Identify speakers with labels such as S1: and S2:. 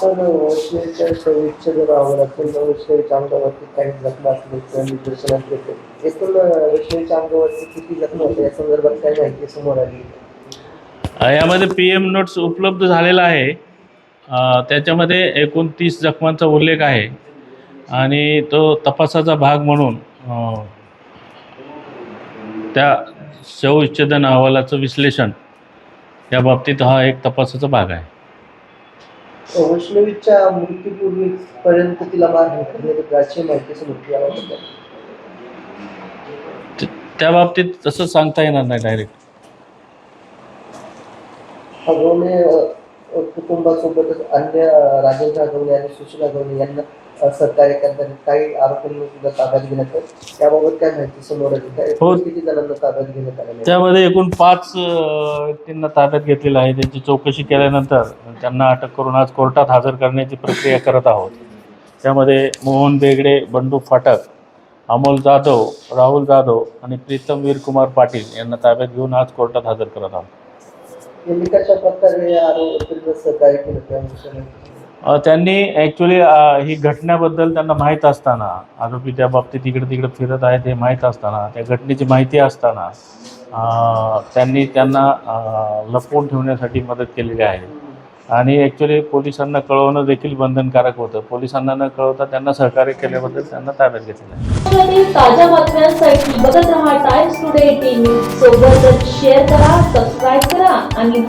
S1: पण वशिलेच्या शरीरच्या जर अहवालातून वशिलेच्या अंगावरती काही जखमा असले किंवा निदर्शनात येते एकूण वशिलेच्या अंगावरती किती जखमा होत्या या संदर्भात काय माहिती समोर आली
S2: यामध्ये पी एम नोट्स उपलब्ध झालेला आहे. त्याच्यामध्ये एकूण तीस जखमांचा उल्लेख आहे. आणि तो तपासाचा भाग म्हणून त्या शवविच्छेदन अहवालाचं विश्लेषण या बाबतीत हा एक तपासाचा भाग आहे.
S1: वैष्णवीच्या मृत्यूपूर्वी पर्यंत तिला मारहाण करण्याची प्राचीन माहिती समोर
S2: त्या बाबतीत तसं सांगता येणार नाही डायरेक्ट
S1: हगवणे अ, कुटुंबासोबतच अन्य राजेंद्र हगवणे आणि सुशील हगवणे यांना सहकार्य करताना काही आरोपींना सुद्धा ताब्यात घेण्यात आलं. त्याबाबत काय माहिती समोर आली काय
S2: हो.
S1: किती जणांना ताब्यात घेण्यात आलं?
S2: त्यामध्ये एकूण पाच अ, व्यक्तींना ताब्यात घेतलेलं आहे त्यांची चौकशी केल्यानंतर त्यांना अटक करून आज कोर्टात हजर करण्याची प्रक्रिया करत आहोत त्यामध्ये मोहन बेगडे बंडू फाटक अमोल जाधव राहुल जाधव आणि प्रीतम वीरकुमार पाटील यांना ताब्यात घेऊन आज कोर्टात हजर करत आहोत
S1: कशा प्रकारे सहकार्य केलं
S2: त्यांनी ॲक्च्युली ही घटनेबद्दल त्यांना माहीत असताना आरोपी त्या बाबतीत इकडे तिकडे फिरत आहेत हे माहीत असताना त्या घटनेची माहिती असताना त्यांनी त्यांना लपवून ठेवण्यासाठी मदत केलेली आहे. आणि ॲक्च्युली पोलिसांना कळवणं देखील बंधनकारक होतं. पोलिसांना न कळवता त्यांना सहकार्य केल्याबद्दल त्यांना ताब्यात
S3: घेतलं ताज्या बातम्यांसाठी बघत राहा टाइम्स टुडे टीव्ही सोबतच शेअर करा सबस्क्राईब करा आणि